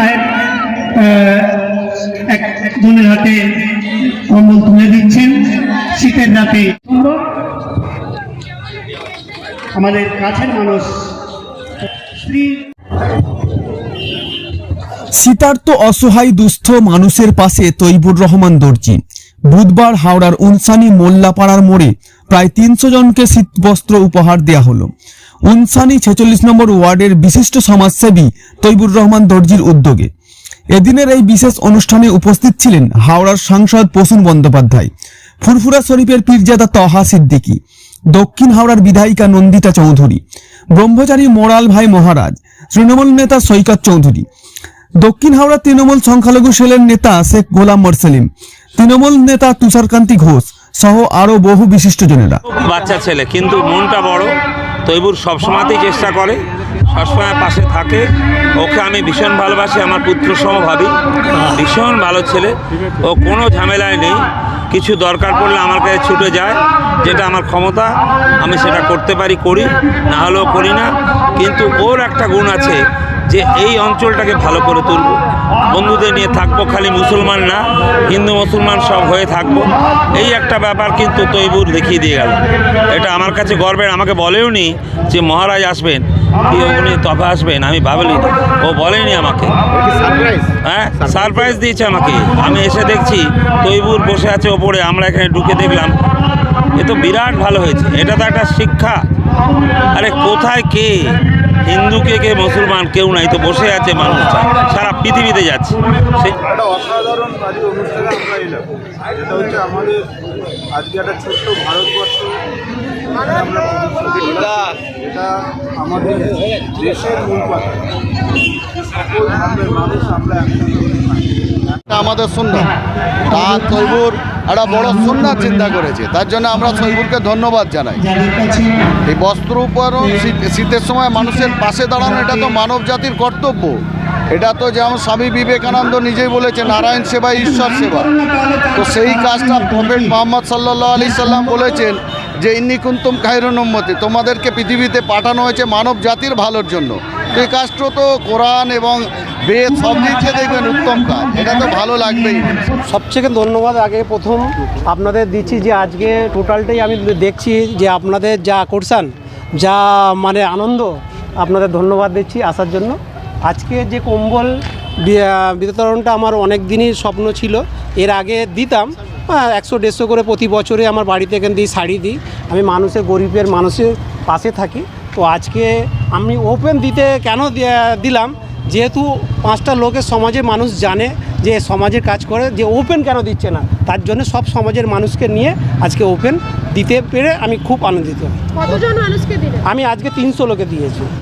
সাহেব একজনের হাতে কম্বল তুলে দিচ্ছেন। শীতের রাতে আমাদের কাছের মানুষ শ্রী শীতার্ত অসহায় দুস্থ মানুষের পাশে তৈবুর রহমান দর্জি। বুধবার হাওড়ার উনসানি মোল্লাপাড়ার মোড়ে প্রায় তিনশো জনকে শীতবস্ত্র উপহার দেয়া হলো। উনসানি ছেচল্লিশ নম্বর ওয়ার্ডের বিশিষ্ট সমাজসেবী তৈবুর রহমান দর্জির উদ্যোগে। এদিনের এই বিশেষ অনুষ্ঠানে উপস্থিত ছিলেন হাওড়ার সাংসদ প্রসূন বন্দ্যোপাধ্যায়, ফুরফুরা শরীফের পীরজাদা তহা সিদ্দিকী, দক্ষিণ হাওড়ার বিধায়িকা নন্দিতা চৌধুরী, ব্রহ্মচারী মোরাল ভাই মহারাজ, তৃণমূল নেতা সৈকত চৌধুরী, দক্ষিণ হাওড়া তৃণমূল সংখ্যালঘু সেলের নেতা শেখ গোলাম মরসেলিম, তৃণমূল নেতা তুষারকান্তি ঘোষ সহ আরও বহু বিশিষ্টজনেরা বাচ্চা ছেলে, কিন্তু মনটা বড়। তৈবুর সবসময়তেই চেষ্টা করে সবসময় পাশে থাকে। ওকে আমি ভীষণ ভালোবাসি, আমার পুত্র সম ভাবি ভীষণ ভালো ছেলে। ও কোনো ঝামেলায় নেই। কিছু দরকার পড়লে আমার কাছে ছুটে যায়, যেটা আমার ক্ষমতা, আমি সেটা করতে পারি, করি। না হলেও করি না। কিন্তু ওর একটা গুণ আছে যে, এই অঞ্চলটাকে ভালো করে তুলব। বন্ধুদের নিয়ে থাকব খালি মুসলমান না হিন্দু, মুসলমান সব হয়ে থাকব। এই একটা ব্যাপার কিন্তু তৈবুর দেখিয়ে দিয়ে গেল। এটা আমার কাছে গর্বের, আমাকে বলেও নি যে মহারাজ আসবেন উনি তবে আসবেন, আমি ভাবলি ও বলেনি আমাকে। হ্যাঁ সারপ্রাইজ দিয়েছে আমাকে। আমি এসে দেখছি তৈবুর বসে আছে ওপরে, আমরা এখানে ঢুকে দেখলাম। এ তো বিরাট ভালো হয়েছে। এটা তো একটা শিক্ষা। আরে কোথায় কে? হিন্দু কে কে মুসলমান? কেউ নাই তো বসে আছে মানুষটা সারা পৃথিবীতে যাচ্ছে। আমাদের দেশের মূল মানুষ আমরা আমাদের সুন্নাত তার তৈবুর একটা বড় সুন্নাত চিন্তা করেছে। তার জন্য আমরা তৈবুরকে ধন্যবাদ জানাই। এই বস্ত্র উপহারণ শীত- শীতের সময় মানুষের পাশে দাঁড়ানো এটা তো মানব জাতির কর্তব্য। এটা তো যেমন স্বামী বিবেকানন্দ নিজেই বলেছে নারায়ণ সেবা, ঈশ্বর সেবা। তো সেই কাজটা প্রফেট মোহাম্মদ সাল্লাহ আলি সাল্লাম বলেছেন যে, ইন্নি কুন্তুম খাইরুন্নম্মতি তোমাদেরকে পৃথিবীতে পাঠানো হয়েছে মানব জাতির ভালোর জন্য। তো এই কাজটা তো কোরআন এবং বেদ সব থেকে দেখবেন উত্তম কাজ। এটা তো ভালো লাগবেই। সবথেকে ধন্যবাদ। আগে প্রথম আপনাদের দিচ্ছি যে আজকে টোটালটাই আমি দেখছি যে আপনাদের যা আকর্ষণ, যা মানে আনন্দ, আপনাদের ধন্যবাদ দিচ্ছি আসার জন্য। আজকে যে কম্বল বিতরণটা আমার অনেক দিনই স্বপ্ন ছিল, এর আগে দিতাম হ্যাঁ একশো দেড়শো করে প্রতি বছরে আমার বাড়িতে এখান দিই শাড়ি দিই। আমি মানুষের, গরিবের মানুষের পাশে থাকি। তো আজকে আমি ওপেন দিতে কেন দিলাম? যেহেতু পাঁচটা লোকের সমাজের মানুষ জানে যে সমাজের কাজ করে যে ওপেন কেন দিচ্ছে না? তার জন্য সব সমাজের মানুষকে নিয়ে আজকে ওপেন দিতে পেরে আমি খুব আনন্দিত। আমি আজকে তিনশো লোকে দিয়েছি।